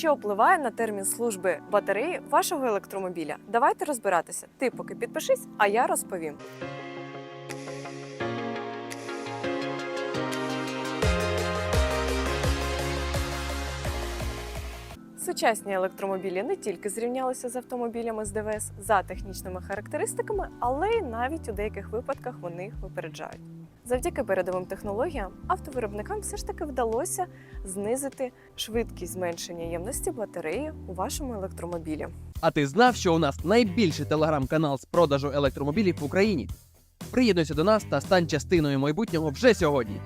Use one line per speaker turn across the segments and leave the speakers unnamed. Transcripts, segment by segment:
Що впливає на термін служби батареї вашого електромобіля? Давайте розбиратися. Ти поки підпишись, а я розповім. Сучасні електромобілі не тільки зрівнялися з автомобілями з ДВС за технічними характеристиками, але й навіть у деяких випадках вони їх випереджають. Завдяки передовим технологіям автовиробникам все ж таки вдалося знизити швидкість зменшення ємності батареї у вашому електромобілі.
А ти знав, що у нас найбільший телеграм-канал з продажу електромобілів в Україні? Приєднуйся до нас та стань частиною майбутнього вже сьогодні.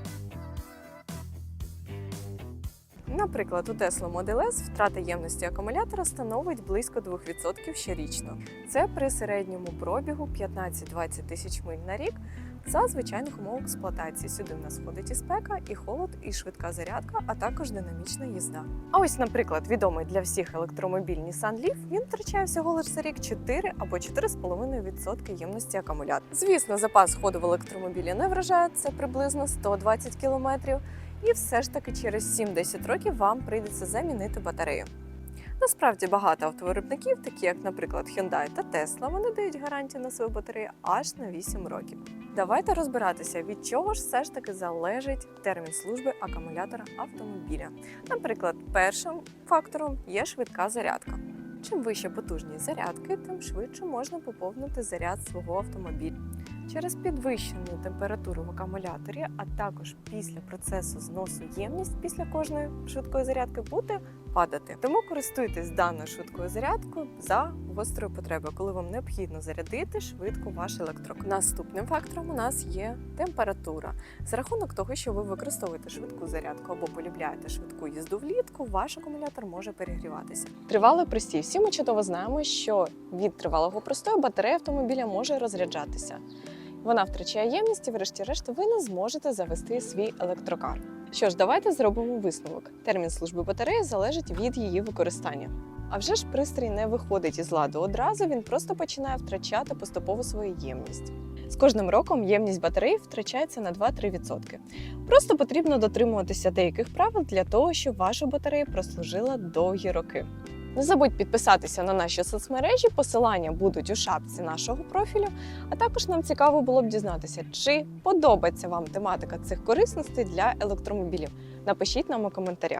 Наприклад, у Tesla Model S втрата ємності акумулятора становить близько 2% щорічно. Це при середньому пробігу 15-20 тисяч миль на рік за звичайних умов експлуатації. Сюди в нас входить і спека, і холод, і швидка зарядка, а також динамічна їзда. А ось, наприклад, відомий для всіх електромобіль Nissan Leaf, він втрачає всього лише за рік 4 або 4,5% ємності акумулятора. Звісно, запас ходу в електромобілі не вражає, це приблизно 120 кілометрів. І все ж таки через 7-10 років вам прийдеться замінити батарею. Насправді багато автовиробників, такі як, наприклад, Hyundai та Tesla, вони дають гарантію на свою батарею аж на 8 років. Давайте розбиратися, від чого ж все ж таки залежить термін служби акумулятора автомобіля. Наприклад, першим фактором є швидка зарядка. Чим вища потужність зарядки, тим швидше можна поповнити заряд свого автомобіля. Через підвищену температуру в акумуляторі, а також після процесу зносу ємність після кожної швидкої зарядки буде падати. Тому користуйтесь даною швидкою зарядкою за гострою потребою, коли вам необхідно зарядити швидко ваш електрок. Наступним фактором у нас є температура. За рахунок того, що ви використовуєте швидку зарядку або полюбляєте швидку їзду влітку, ваш акумулятор може перегріватися. Тривалий простій. Всі ми чудово знаємо, що від тривалого простою батарея автомобіля може розряджатися. Вона втрачає ємність і, врешті-решт, ви не зможете завести свій електрокар. Що ж, давайте зробимо висновок. Термін служби батареї залежить від її використання. А вже ж пристрій не виходить із ладу одразу, він просто починає втрачати поступово свою ємність. З кожним роком ємність батареї втрачається на 2-3%. Просто потрібно дотримуватися деяких правил для того, щоб ваша батарея прослужила довгі роки. Не забудь підписатися на наші соцмережі, посилання будуть у шапці нашого профілю. А також нам цікаво було б дізнатися, чи подобається вам тематика цих корисностей для електромобілів. Напишіть нам у коментарях.